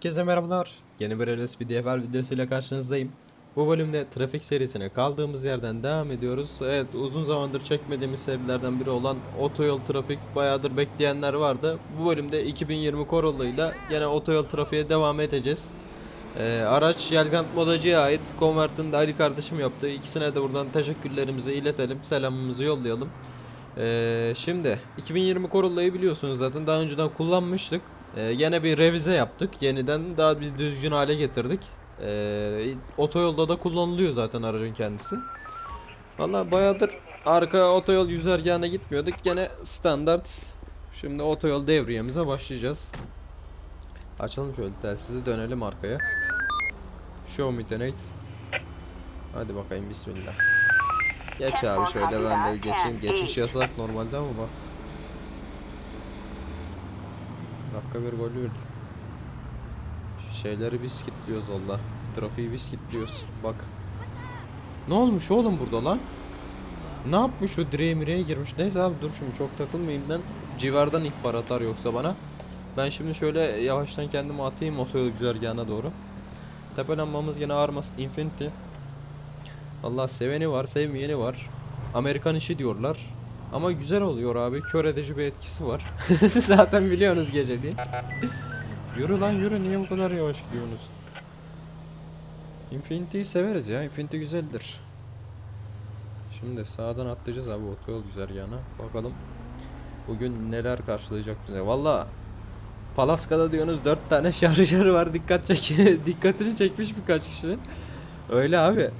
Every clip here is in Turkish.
Herkese merhabalar. Yeni bir LSP DFL videosuyla karşınızdayım. Bu bölümde trafik serisine kaldığımız yerden devam ediyoruz. Evet uzun zamandır çekmediğimiz serilerden biri olan otoyol trafik bayağıdır bekleyenler vardı. Bu bölümde 2020 Corolla ile yine otoyol trafiğe devam edeceğiz. Ee, araç Yelgant Modacı'ya ait. Convert'ın da Ali kardeşim yaptı. İkisine de buradan teşekkürlerimizi iletelim. Selamımızı yollayalım. Ee, şimdi 2020 Corolla'yı biliyorsunuz zaten daha önceden kullanmıştık. Ee, yine bir revize yaptık. Yeniden daha bir düzgün hale getirdik. Ee, otoyolda da kullanılıyor zaten aracın kendisi. Valla bayağıdır arka otoyol güzergahına gitmiyorduk. Gene standart. Şimdi otoyol devriyemize başlayacağız. Açalım şöyle telsizi dönelim arkaya. Show me donate. Hadi bakayım bismillah. Geç abi şöyle ben de geçeyim. Geçiş yasak normalde ama bak. Dakika bir gol yiyoruz. Şeyleri biz kilitliyoruz valla. Trafiği biz kilitliyoruz. Bak. Ne olmuş oğlum burada lan? Ne yapmış o direğe girmiş. Neyse abi dur şimdi çok takılmayayım ben. Civardan ihbar atar yoksa bana. Ben şimdi şöyle yavaştan kendimi atayım otoyol güzergahına doğru. Tepelenmamız gene Armas Infinity. Allah seveni var, sevmeyeni var. Amerikan işi diyorlar. Ama güzel oluyor abi. Kör edici bir etkisi var. Zaten biliyorsunuz gece değil. yürü lan yürü. Niye bu kadar yavaş gidiyorsunuz? Infinity'yi severiz ya. Infinity güzeldir. Şimdi sağdan atlayacağız abi otoyol güzergahına. Bakalım bugün neler karşılayacak bize. Valla Palaska'da diyorsunuz 4 tane şarjör var. Dikkat çek dikkatini çekmiş birkaç kişi. Öyle abi.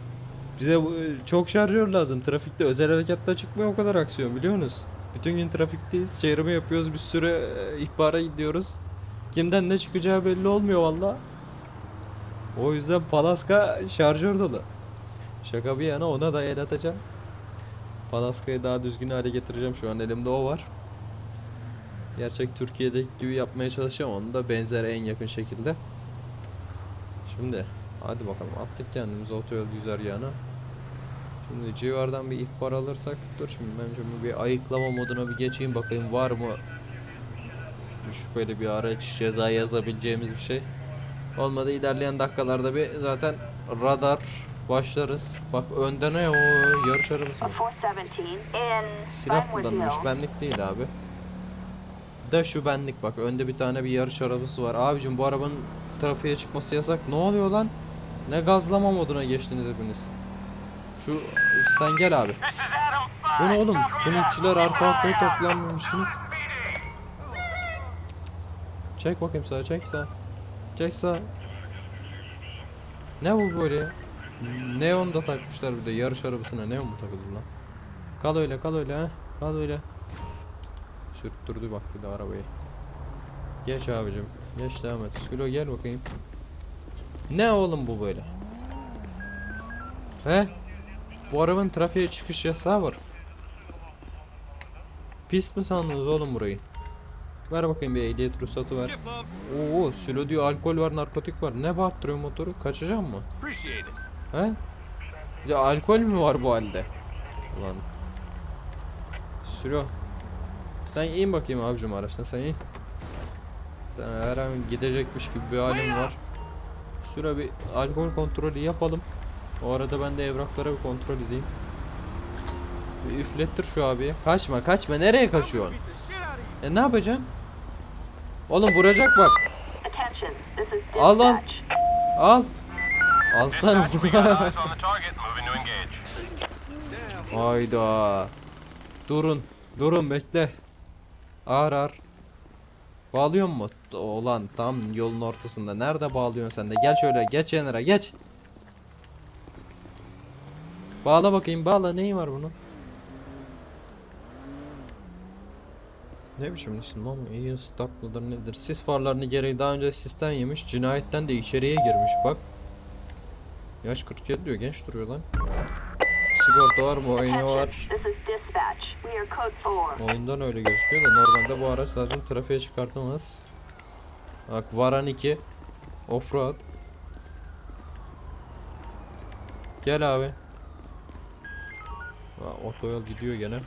Bize çok şarjör lazım. Trafikte özel harekatta çıkmıyor o kadar aksiyon biliyorsunuz. Bütün gün trafikteyiz. Çevrimi yapıyoruz. Bir sürü e, ihbara gidiyoruz. Kimden ne çıkacağı belli olmuyor valla. O yüzden Palaska şarjör dolu. Şaka bir yana ona da el atacağım. Palaska'yı daha düzgün hale getireceğim. Şu an elimde o var. Gerçek Türkiye'deki gibi yapmaya çalışacağım. Onu da benzer en yakın şekilde. Şimdi hadi bakalım attık kendimizi otoyol güzergahına. Şimdi civardan bir ihbar alırsak dur şimdi ben şimdi bir ayıklama moduna bir geçeyim bakayım var mı şüpheli bir araç ceza yazabileceğimiz bir şey. Olmadı ilerleyen dakikalarda bir zaten radar başlarız. Bak önde ne o yarış arabası mı? 417 in Silah Hill. benlik değil abi. De şu benlik bak önde bir tane bir yarış arabası var. Abicim bu arabanın trafiğe çıkması yasak. Ne oluyor lan? Ne gazlama moduna geçtiniz hepiniz? Şu sen gel abi. Bu ne oğlum? Tunikçiler arka arkaya toplanmamışsınız. Çek bakayım sağa çek sağa. Çek sağa. Ne bu böyle ya? Neon da takmışlar bir de yarış arabasına neon mu takıldı lan? Kal öyle kal öyle ha. Kal öyle. Sürttürdü bak bir de arabayı. Geç abicim. Geç devam et. Sülo gel bakayım. Ne oğlum bu böyle? He? Bu arabanın trafiğe çıkış yasağı var. Pis mi sandınız oğlum burayı? Ver bakayım bir ehliyet ruhsatı ver. Oo, Sülo diyor alkol var, narkotik var. Ne bağırttırıyor motoru? Kaçacağım mı? He? Ya alkol mü var bu halde? Ulan. Sülo. Sen in bakayım abicim araçtan sen in. Sen her an gidecekmiş gibi bir halin var. Süre bir alkol kontrolü yapalım. O arada ben de evraklara bir kontrol edeyim. Bir üflettir şu abiye. Kaçma kaçma nereye kaçıyorsun? E ne yapacaksın? Oğlum vuracak bak. Al lan. dispatch. Al. Alsana. Hayda. Durun. Durun bekle. Ağır ağır. Bağlıyor mu? Olan tam yolun ortasında. Nerede bağlıyorsun sen de? Gel şöyle geç kenara geç. Bağla bakayım bağla. Neyi var bunun? Ne biçim isim lan? Alien Stark mıdır nedir? Sis farlarını gereği daha önce sisten yemiş. Cinayetten de içeriye girmiş bak. Yaş 47 diyor genç duruyor lan. Sigorta var mı? Oyunu var. Attention, this is dispatch. We are code 4. Oyundan öyle gözüküyor da normalde bu araç zaten trafiğe çıkartamaz. Bak Varan 2 Offroad Gel abi Ha, Otoyol gidiyor gene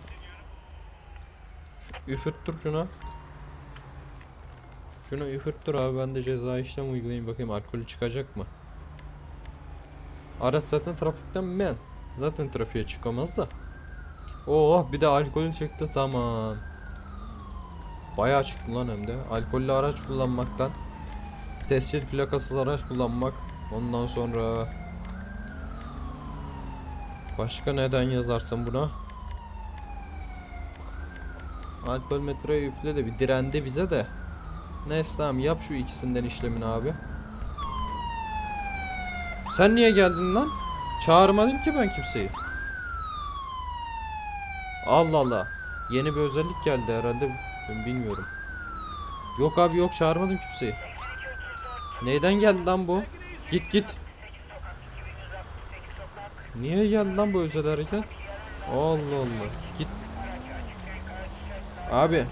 Şu, Üfürttür şuna Şunu üfürttür abi ben de ceza işlem uygulayayım bakayım alkolü çıkacak mı? Araç zaten trafikten men. Zaten trafiğe çıkamaz da. Oo bir de alkolü çıktı tamam. Bayağı çıktı lan hem de. Alkollü araç kullanmaktan. Tescil plakasız araç kullanmak. Ondan sonra Başka neden yazarsın buna? Alkol metroya üfle de bir direndi bize de. Neyse tamam yap şu ikisinden işlemini abi. Sen niye geldin lan? Çağırmadım ki ben kimseyi. Allah Allah. Yeni bir özellik geldi herhalde. Ben bilmiyorum. Yok abi yok çağırmadım kimseyi. Neyden geldi lan bu? Git git. Niye geldi lan bu özel hareket? Allah Allah. Git. Abi.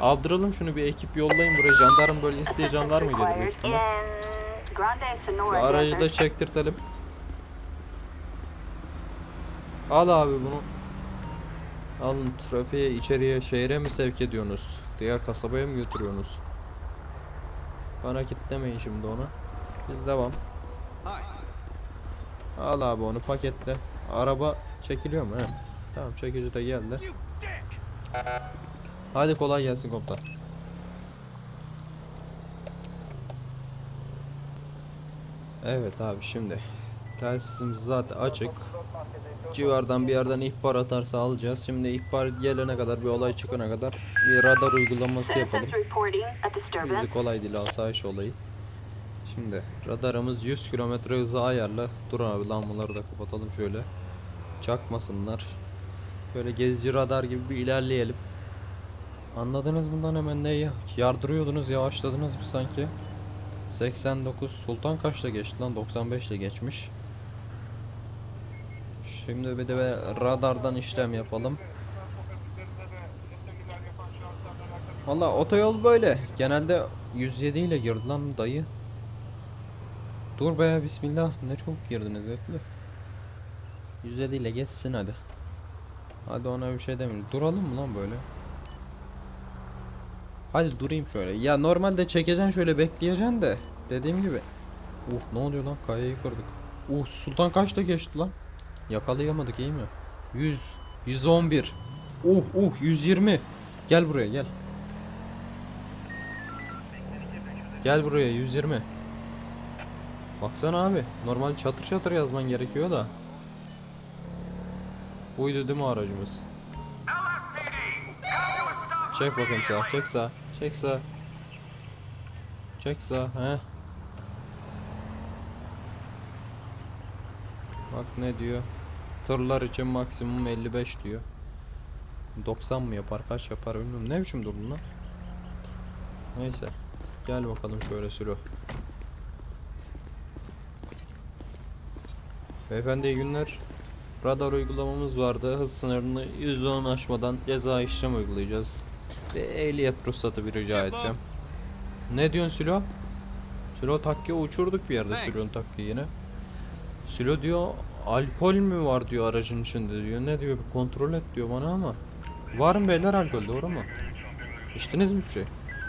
Aldıralım şunu bir ekip yollayın buraya. Jandarma bölgesi diye jandarma gelir büyük ihtimal. Şu aracı da çektirtelim. Al abi bunu. Alın trafiğe içeriye şehre mi sevk ediyorsunuz? Diğer kasabaya mı götürüyorsunuz? Bana kitlemeyin şimdi onu. Biz devam. Al abi onu paketle. Araba çekiliyor mu? He. Tamam çekici de geldi. Hadi kolay gelsin komutan. Evet abi şimdi telsizimiz zaten açık. Civardan bir yerden ihbar atarsa alacağız. Şimdi ihbar gelene kadar bir olay çıkana kadar bir radar uygulaması yapalım. Bizi kolay değil asayiş olayı. Şimdi radarımız 100 km hızı ayarla. Dur abi lambaları da kapatalım şöyle. Çakmasınlar. Böyle gezici radar gibi bir ilerleyelim. Anladınız bundan hemen ne ya? Yardırıyordunuz yavaşladınız bir sanki. 89 Sultan kaçta geçti lan 95 ile geçmiş. Şimdi bir de radardan işlem yapalım. Valla otoyol böyle. Genelde 107 ile girdi lan dayı. Dur be bismillah. Ne çok girdiniz bekle. 107 ile geçsin hadi. Hadi ona bir şey demiyorum. Duralım mı lan böyle? Hadi durayım şöyle. Ya normalde çekeceksin şöyle bekleyeceksin de. Dediğim gibi. Uh ne oluyor lan? Kayayı kırdık. Uh Sultan kaçta geçti lan? Yakalayamadık iyi mi? 100 111 Uh uh 120 Gel buraya gel Gel buraya 120 Baksana abi normal çatır çatır yazman gerekiyor da. Buydu değil mi aracımız? Çek bakayım sağ çek sağ Çek sağ. Çek sağ he. Bak ne diyor? Tırlar için maksimum 55 diyor. 90 mı yapar kaç yapar bilmiyorum. Ne biçim durdun lan Neyse Gel bakalım şöyle sürü Beyefendi iyi günler Radar uygulamamız vardı hız sınırını 110 aşmadan ceza işlem uygulayacağız Ve ehliyet ruhsatı bir rica edeceğim Ne diyorsun Sülo? Sülo takkiye uçurduk bir yerde Sülo'nun takkiyi yine Sülo diyor alkol mü var diyor aracın içinde diyor. Ne diyor bir kontrol et diyor bana ama. Var mı beyler alkol doğru mu? İçtiniz mi bir şey?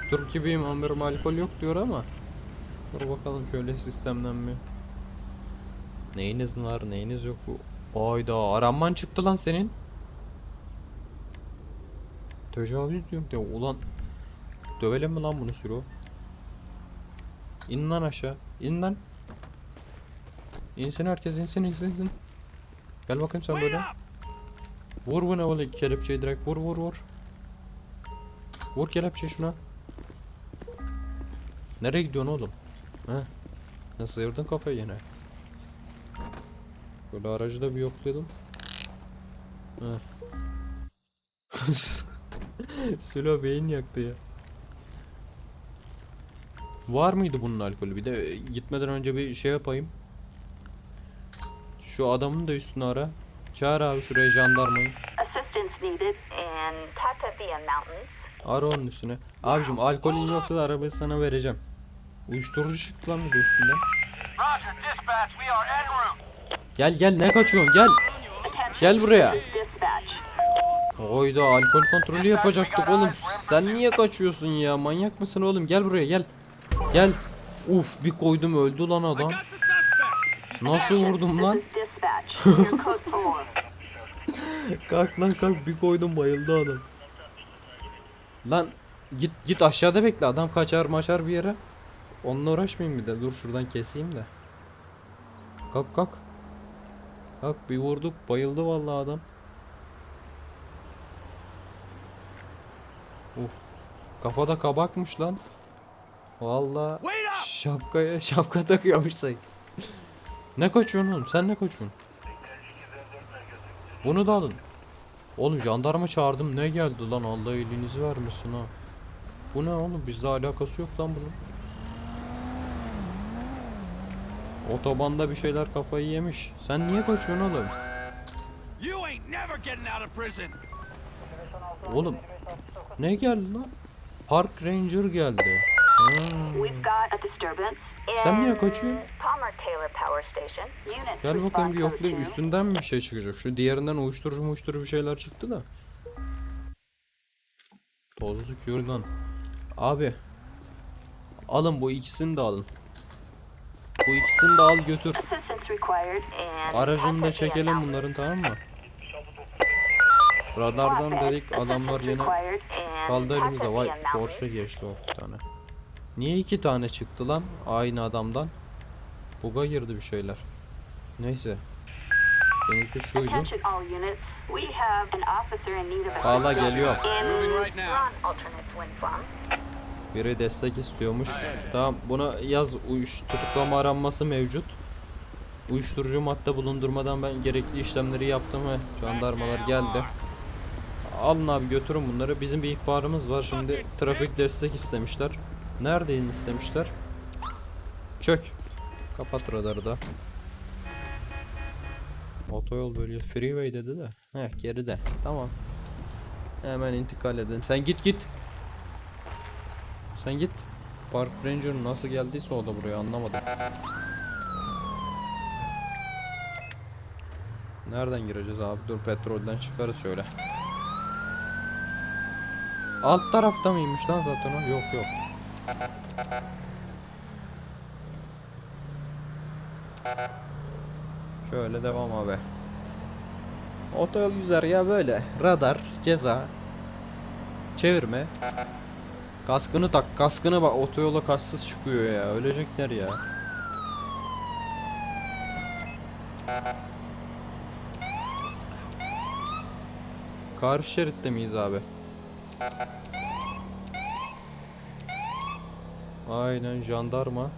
Türk gibiyim amirim alkol yok diyor ama. Dur bakalım şöyle sistemden mi? Neyiniz var neyiniz yok bu? Ayda aranman çıktı lan senin. Tecavüz diyorum de ulan. Dövelim mi lan bunu sürü? İn lan aşağı. İn lan. İnsin herkes insin insin insin. Gel bakayım sen böyle. Vur bu ne böyle kelepçeyi direkt vur vur vur. Vur kelepçeyi şuna. Nereye gidiyorsun oğlum? He? Ne sıyırdın kafayı yine? Böyle aracı da bir yoklayalım. He. Sülo beyin yaktı ya. Var mıydı bunun alkolü? Bir de gitmeden önce bir şey yapayım. Şu adamın da üstüne ara. Çağır abi şuraya jandarmayı. Ara onun üstüne. Abicim alkolün yoksa da arabayı sana vereceğim. Uyuşturucu çıktı lan bir de üstünden. Roger, dispatch. We are en route. Gel gel ne kaçıyorsun gel. Gel buraya. Oyda alkol kontrolü yapacaktık oğlum. Sen niye kaçıyorsun ya? Manyak mısın oğlum? Gel buraya gel. Gel. Uf bir koydum öldü lan adam. Nasıl vurdum lan? Kalk lan kalk bir koydum bayıldı adam. Lan git git aşağıda bekle adam kaçar maçar bir yere. Onunla uğraşmayayım bir de dur şuradan keseyim de. Kalk kalk. Kalk bir vurduk bayıldı vallahi adam. Uh. Kafada kabakmış lan. Vallahi şapkaya şapka takıyormuş sanki. ne kaçıyorsun oğlum sen ne kaçıyorsun? Bunu da alın. Oğlum jandarma çağırdım ne geldi lan Allah elinizi vermesin ha. Bu ne oğlum bizle alakası yok lan bunun. Otobanda bir şeyler kafayı yemiş. Sen niye kaçıyorsun oğlum? You ain't never getting out of prison. Oğlum ne geldi lan? Park Ranger geldi. Disturbance Sen niye kaçıyorsun? Gel bakayım bir yoklayayım. Üstünden mi bir şey çıkacak? Şu diğerinden uyuşturucu uyuşturucu bir şeyler çıktı da. Tozlu kürdan. Abi. Alın bu ikisini de alın. Bu ikisini de al götür. Aracını da çekelim bunların tamam mı? Radardan dedik adamlar yine kaldı elimize. Vay. Porsche geçti o bir tane. Niye iki tane çıktı lan aynı adamdan? Buga girdi bir şeyler. Neyse. Benimki şuydu. Assistance geliyor. Biri destek istiyormuş. Tamam buna yaz uyuş tutuklama aranması mevcut. Uyuşturucu madde bulundurmadan ben gerekli işlemleri yaptım ve jandarmalar geldi. Alın abi götürün bunları. Bizim bir ihbarımız var şimdi. Trafik destek istemişler. Neredeyin istemişler? Çök. Kapat radarı da. Otoyol bölgesi freeway dedi de. Heh geride. Tamam. Hemen intikal edin. Sen git git. Sen git. Park Ranger nasıl geldiyse o da buraya anlamadım. Nereden gireceğiz abi? Dur petrolden çıkarız şöyle. Alt tarafta mıymış lan zaten o? Yok yok. Şöyle devam abi. Otoyol güzergahı böyle. Radar, ceza, çevirme. Kaskını tak, kaskını bak otoyola kassız çıkıyor ya. Ölecekler ya. Karşı şeritte miyiz abi? Aynen jandarma.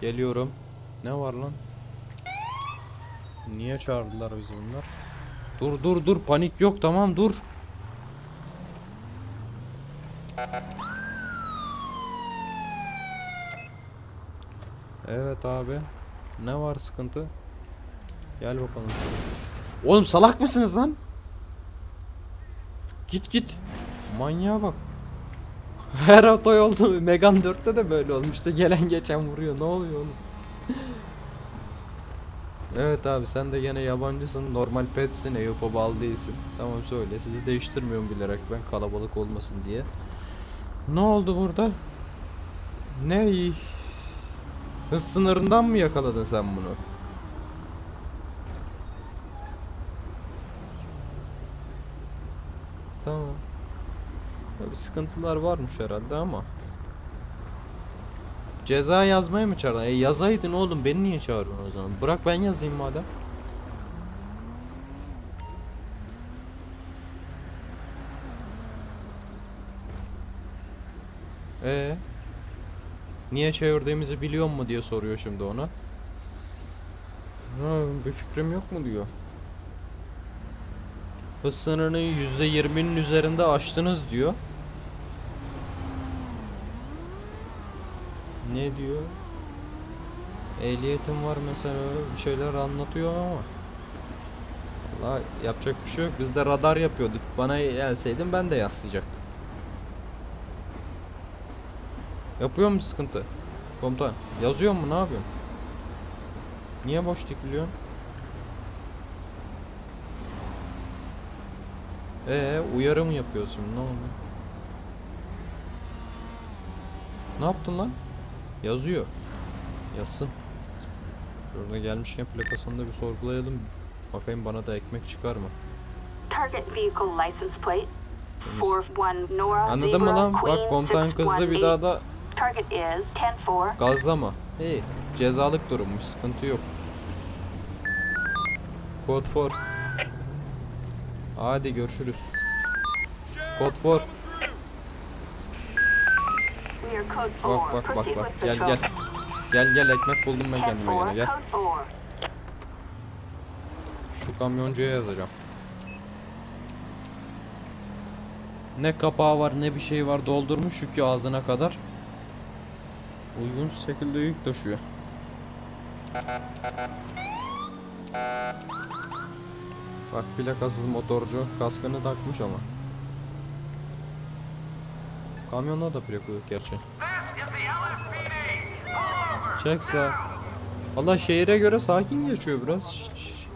Geliyorum. Ne var lan? Niye çağırdılar bizi bunlar? Dur dur dur panik yok tamam dur. Evet abi. Ne var sıkıntı? Gel bakalım. Oğlum salak mısınız lan? Git git. Manyağa bak. Her otoyolda Megan 4'te de böyle olmuştu. Gelen geçen vuruyor. Ne oluyor oğlum? evet abi sen de gene yabancısın. Normal petsin. Eyüp'e bağlı değilsin. Tamam söyle. Sizi değiştirmiyorum bilerek ben kalabalık olmasın diye. Ne oldu burada? Ne? Hız sınırından mı yakaladın sen bunu? Tamam. Bir sıkıntılar varmış herhalde ama. Ceza yazmaya mı çağırdın? E yazaydın oğlum beni niye çağırıyorsun o zaman? Bırak ben yazayım madem. Ee, niye çevirdiğimizi biliyor mu diye soruyor şimdi ona. Ha, bir fikrim yok mu diyor. Hız sınırını %20'nin üzerinde aştınız diyor. Ne diyor? Ehliyetim var mesela bir şeyler anlatıyor ama. Valla yapacak bir şey yok. Biz de radar yapıyorduk. Bana gelseydin ben de yaslayacaktım. Yapıyor mu sıkıntı? Komutan yazıyor mu ne yapıyorsun? Niye boş dikiliyorsun? Ee uyarı mı yapıyorsun ne oldu? Ne yaptın lan? Yazıyor. Yazsın. Şurada gelmişken plakasını da bir sorgulayalım. Bakayım bana da ekmek çıkar mı? Target vehicle license plate. Anladın mı lan? Bak komutan kızdı bir daha da 618. Target is 10-4. gazlama. Hey cezalık durummuş sıkıntı yok. Code 4. Hadi görüşürüz. Code 4. We are code 4. Bak bak bak bak gel gel. Gel gel ekmek buldum ben kendime 10-4, gene gel. Code 4. Şu kamyoncuya yazacağım. Ne kapağı var ne bir şey var doldurmuş yükü ağzına kadar. Uygun şekilde yük taşıyor. Bak plakasız motorcu kaskını takmış ama. Kamyonda da plaka yok gerçi. Çekse. Valla şehire göre sakin geçiyor biraz. Şş, şş.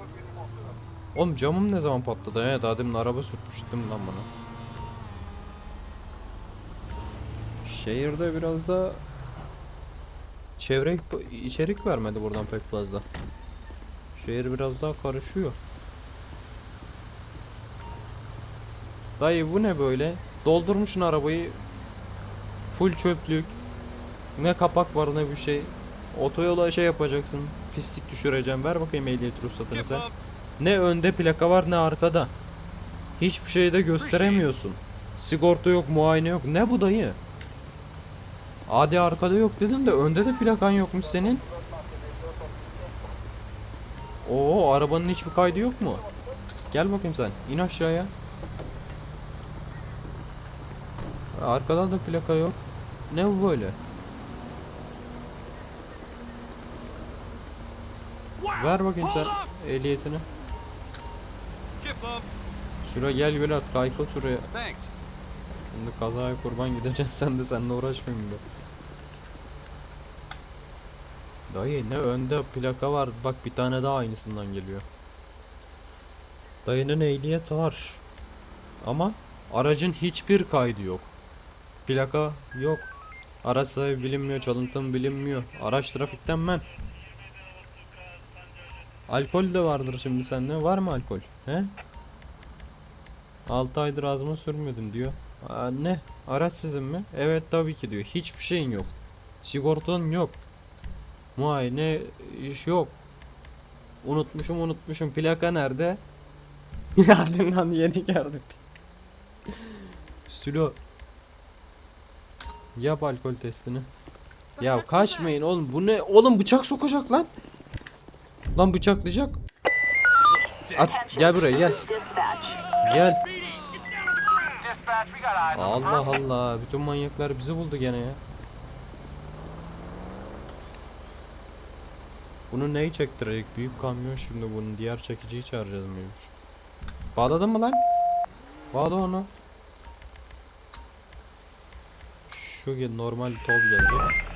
Oğlum camım ne zaman patladı? Evet daha demin araba sürtmüştüm lan bana. Şehirde biraz da çevre içerik vermedi buradan pek fazla. Şehir biraz daha karışıyor. Dayı bu ne böyle? Doldurmuşsun arabayı. Full çöplük. Ne kapak var ne bir şey. Otoyola şey yapacaksın. Pislik düşüreceğim. Ver bakayım ehliyet ruhsatını sen. Ne önde plaka var ne arkada. Hiçbir şey de gösteremiyorsun. Sigorta yok, muayene yok. Ne bu dayı? Adi arkada yok dedim de önde de plakan yokmuş senin. Oo arabanın hiçbir kaydı yok mu? Gel bakayım sen. İn aşağıya. Arkadan da plaka yok. Ne bu böyle? Ver bakayım sen ehliyetini. Şuraya gel biraz kaykıl şuraya. Şimdi kazaya kurban gideceksin sen de seninle uğraşmayayım da. Dayı ne önde plaka var bak bir tane daha aynısından geliyor. Dayının ehliyet var. Ama aracın hiçbir kaydı yok. Plaka yok. Araç sahibi bilinmiyor, çalıntım bilinmiyor. Araç trafikten men. Alkol de vardır şimdi sende. Var mı alkol? He? 6 aydır ağzıma sürmedim diyor. Aa, ne? Araç sizin mi? Evet tabii ki diyor. Hiçbir şeyin yok. Sigortan yok. Muayene iş yok. Unutmuşum unutmuşum. Plaka nerede? Lan yeni geldi. Sülo. Yap alkol testini. Ya kaçmayın oğlum. Bu ne? Oğlum bıçak sokacak lan. Lan bıçaklayacak. At gel buraya gel. Gel. Allah Allah. Bütün manyaklar bizi buldu gene ya. Bunu neyi çektirecek? Büyük kamyon şimdi bunun. Diğer çekiciyi çağıracağız mıymış? Bağladın mı lan? Bağla onu. Şu normal tol gelecek.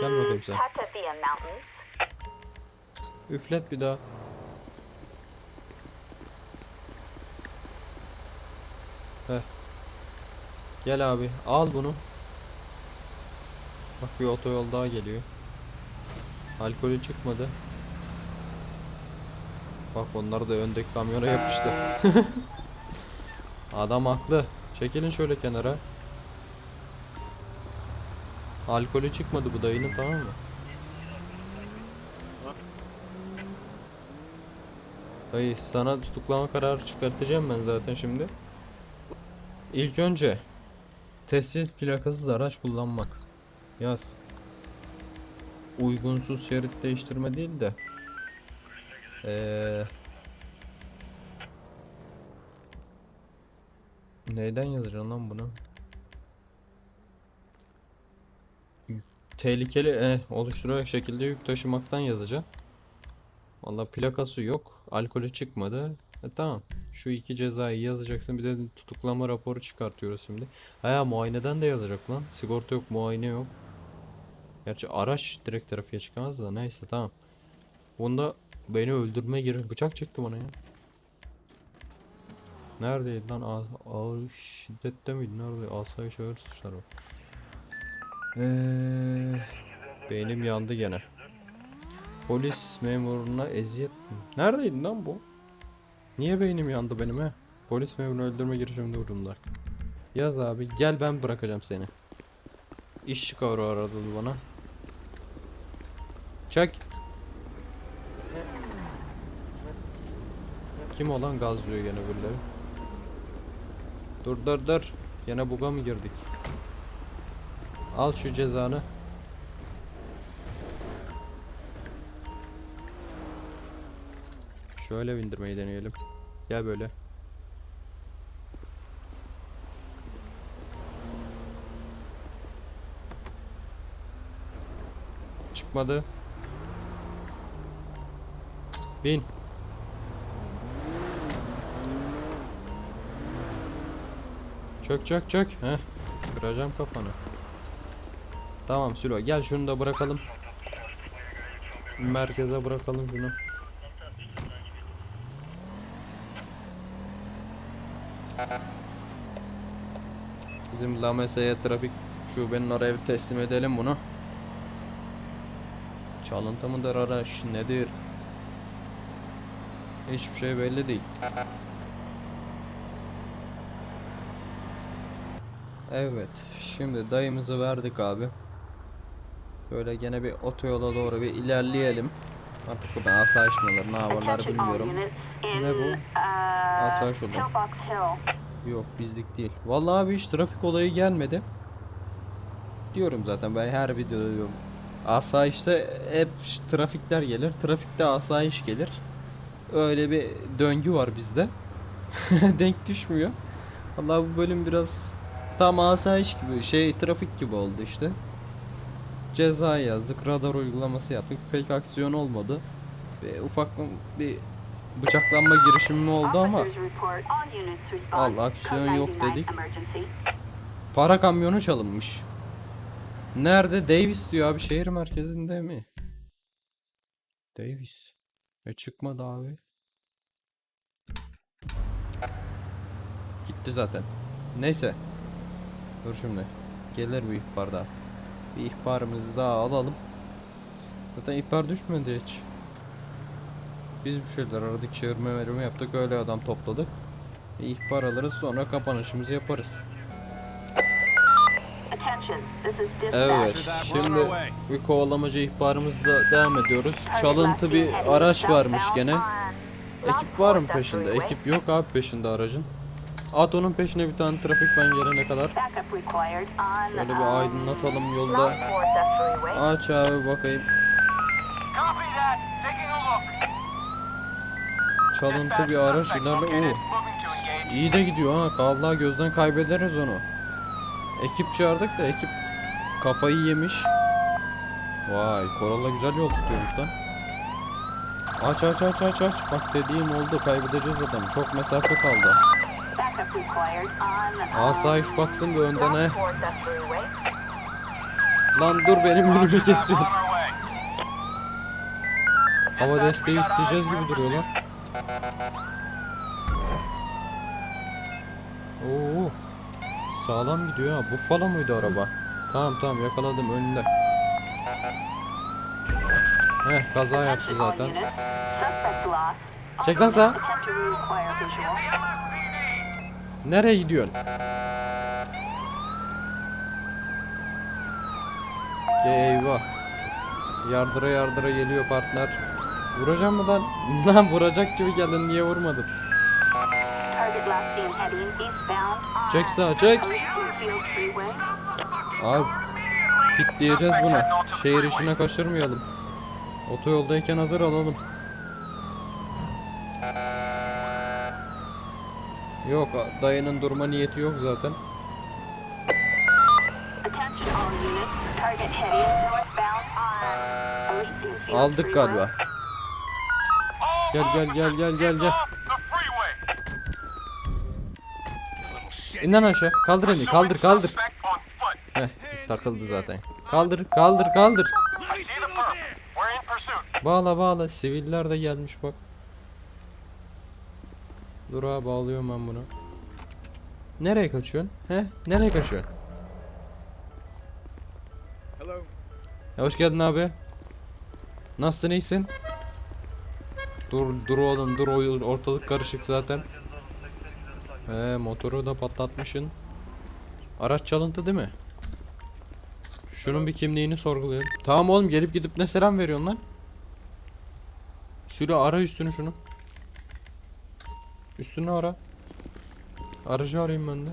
Gel bakayım sen. Üflet bir daha. Gel abi al bunu. Bak bir otoyol daha geliyor. Alkolü çıkmadı. Bak onlar da öndeki kamyona yapıştı. Adam haklı. Çekilin şöyle kenara. Alkolü çıkmadı bu dayının tamam mı? Dayı sana tutuklama kararı çıkartacağım ben zaten şimdi. İlk önce tescil plakasız araç kullanmak. Yaz. Uygunsuz şerit değiştirme değil de. Eee Neyden yazacaksın lan bunu? Tehlikeli eh, oluşturarak şekilde yük taşımaktan yazacağım. Valla plakası yok. Alkolü çıkmadı. E tamam. Şu iki cezayı yazacaksın. Bir de tutuklama raporu çıkartıyoruz şimdi. Ha muayeneden de yazacak lan. Sigorta yok, muayene yok. Gerçi araç direkt trafiğe çıkamaz da neyse tamam. Bunda beni öldürme girer. Bıçak çekti bana ya. Neredeydi lan? A- ağır şiddette miydi? Nerede? Asayiş ağır suçlar var. Eee, beynim yandı gene. Polis memuruna eziyet mi? Neredeydi lan bu? Niye beynim yandı benim he? Polis memurunu öldürme girişiminde vurumlar. Yaz abi gel ben bırakacağım seni. İş çıkar o arada bana. Çek. Kim olan gazlıyor gene birileri? Dur dur dur. Yine buga mı girdik? Al şu cezanı. Şöyle bindirmeyi deneyelim. Gel böyle. Çıkmadı. Bin. Çök çök çök. Heh. Kıracağım kafanı. Tamam Sülo gel şunu da bırakalım. Merkeze bırakalım şunu. Bizim Lamese'ye trafik şubenin oraya bir teslim edelim bunu. Çalıntı mıdır araç nedir? Hiçbir şey belli değil. Evet, şimdi dayımızı verdik abi. Böyle gene bir otoyola doğru bir ilerleyelim. Artık buradan asayiş mi olur, ne yaparlar bilmiyorum. Ne bu? Asayiş. Pillbox Hill. Yok bizlik değil. Vallahi abi hiç trafik olayı gelmedi. Diyorum zaten ben her videoda diyorum. Asayişte hep trafikler gelir. Trafikte asayiş gelir. Öyle bir döngü var bizde. Denk düşmüyor. Vallahi bu bölüm biraz tam asayiş gibi şey trafik gibi oldu işte. Ceza yazdık, radar uygulaması yaptık. Pek aksiyon olmadı. Bir ufak bir bıçaklanma girişimi oldu ama. Allah, aksiyon yok 99 dedik. Para kamyonu çalınmış. Nerede? Davis diyor abi şehir merkezinde mi? Davis. E çıkmadı abi. Gitti zaten. Neyse. Dur şimdi. Gelir bir ihbar daha. Bir ihbarımızı daha alalım. Zaten ihbar düşmedi hiç. Biz bir şeyler aradık, çevirme verme yaptık, öyle adam topladık. Bir ihbar alırız sonra kapanışımızı yaparız. Evet, şimdi bir kovalamacı ihbarımızla devam ediyoruz. Çalıntı bir araç varmış gene. Ekip var mı peşinde? Ekip yok abi peşinde aracın. At onun peşine bir tane trafik ben gelene kadar. Şöyle bir aydınlatalım yolda. Aç abi bakayım. Çalıntı bir araç to engage. iyi de gidiyor ha. Vallahi gözden kaybederiz onu. Ekip çağırdık da ekip kafayı yemiş. Vay Corolla güzel yol tutuyormuş lan. Aç aç aç aç aç. Bak dediğim oldu kaybedeceğiz adamı. Çok mesafe kaldı. Asayiş baksın bir önden he. Lan dur benim önümü kesiyor. Hava desteği isteyeceğiz gibi duruyorlar. Oo. Sağlam gidiyor ha. Buffalo muydu araba? Tamam tamam yakaladım önünde. Heh kaza yaptı zaten. Çek lan sağa. Nereye gidiyorsun? Eyvah. Yardıra yardıra geliyor partner. Vuracağım mı lan? Lan vuracak gibi geldin niye vurmadın? Çek sağa çek. Abi pitleyeceğiz bunu. Şehir işine kaçırmayalım. Otoyoldayken hazır alalım. Yok dayının durma niyeti yok zaten. Attention all Gel gel gel gel gel gel. Off the freeway. İn lan aşağı. Kaldır elini kaldır kaldır. Heh takıldı zaten. Kaldır kaldır kaldır. Bağla bağla. Siviller de gelmiş bak. Dur abi bağlıyorum ben bunu. Nereye kaçıyorsun? He? Nereye kaçıyorsun? Ya hoş geldin abi. Nasılsın iyisin? Dur dur oğlum dur ortalık karışık zaten. He motoru da patlatmışsın. Araç çalıntı değil mi? Şunun bir kimliğini sorgulayalım. Tamam oğlum gelip gidip ne selam veriyorsun lan? Sülo ara üstünü şunu. Üstünü ara. Aracı arayayım ben de.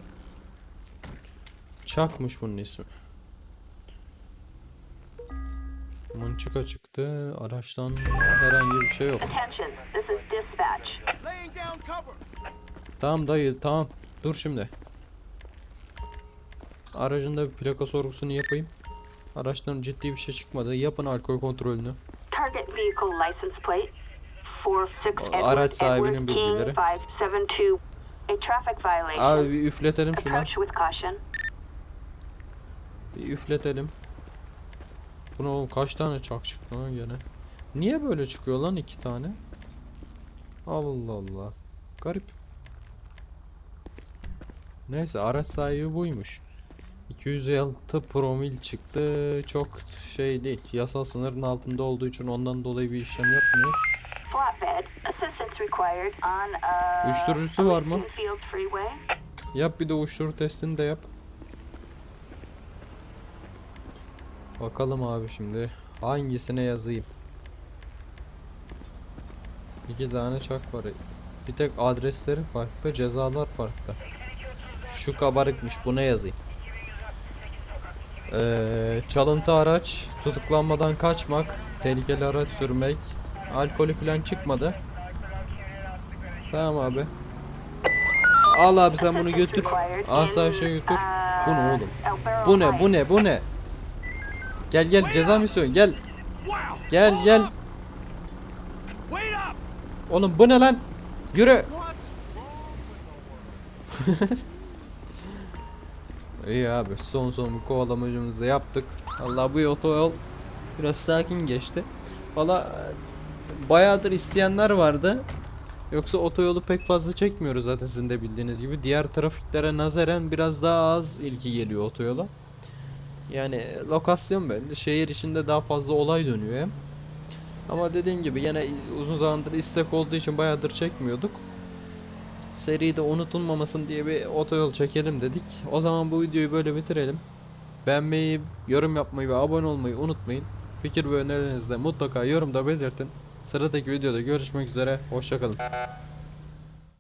Çakmış bunun ismi. Mınçıka çıktı. Araçtan herhangi bir şey yok. Tamam dayı tamam. Dur şimdi. Aracında bir plaka sorgusunu yapayım. Araçtan ciddi bir şey çıkmadı. Yapın alkol kontrolünü. Target vehicle license plate. 46 O Edward, araç sahibinin bilgileri. King 572. A traffic violation. Abi bir üfletelim şuna. Bir üfletelim. Buna oğlum kaç tane çak çıktı lan gene. Niye böyle çıkıyor lan iki tane? Allah Allah. Garip. Neyse araç sahibi buymuş. 206 promil çıktı. Çok şey değil. Yasal sınırın altında olduğu için ondan dolayı bir işlem yapmıyoruz. Uh Uyuşturucusu var mı? Yap bir de uyuşturucu testini de yap. Bakalım abi şimdi hangisine yazayım. İki tane çak var. Bir tek adresleri farklı, cezalar farklı. Şu kabarıkmış, buna yazayım. Ee, çalıntı araç, tutuklanmadan kaçmak, tehlikeli araç sürmek, alkolü falan çıkmadı. Tamam abi. Al abi sen bunu götür. Asayişe götür. Bu ne oğlum? Bu ne? Bu ne? Bu ne? Gel gel ceza misyonu gel. Gel gel. Oğlum bu ne lan? Yürü. İyi abi son son bir kovalamacımızı yaptık. Allah bu otoyol biraz sakin geçti. Valla bayağıdır isteyenler vardı. Yoksa otoyolu pek fazla çekmiyoruz zaten sizin de bildiğiniz gibi. Diğer trafiklere nazaran biraz daha az ilgi geliyor otoyola. Yani lokasyon belli. Şehir içinde daha fazla olay dönüyor hem. Ama dediğim gibi yine uzun zamandır istek olduğu için bayağıdır çekmiyorduk. Seride unutulmamasın diye bir otoyol çekelim dedik. O zaman bu videoyu böyle bitirelim. Beğenmeyi, yorum yapmayı ve abone olmayı unutmayın. Fikir ve önerilerinizde mutlaka yorumda belirtin. Sıradaki videoda görüşmek üzere. Hoşçakalın.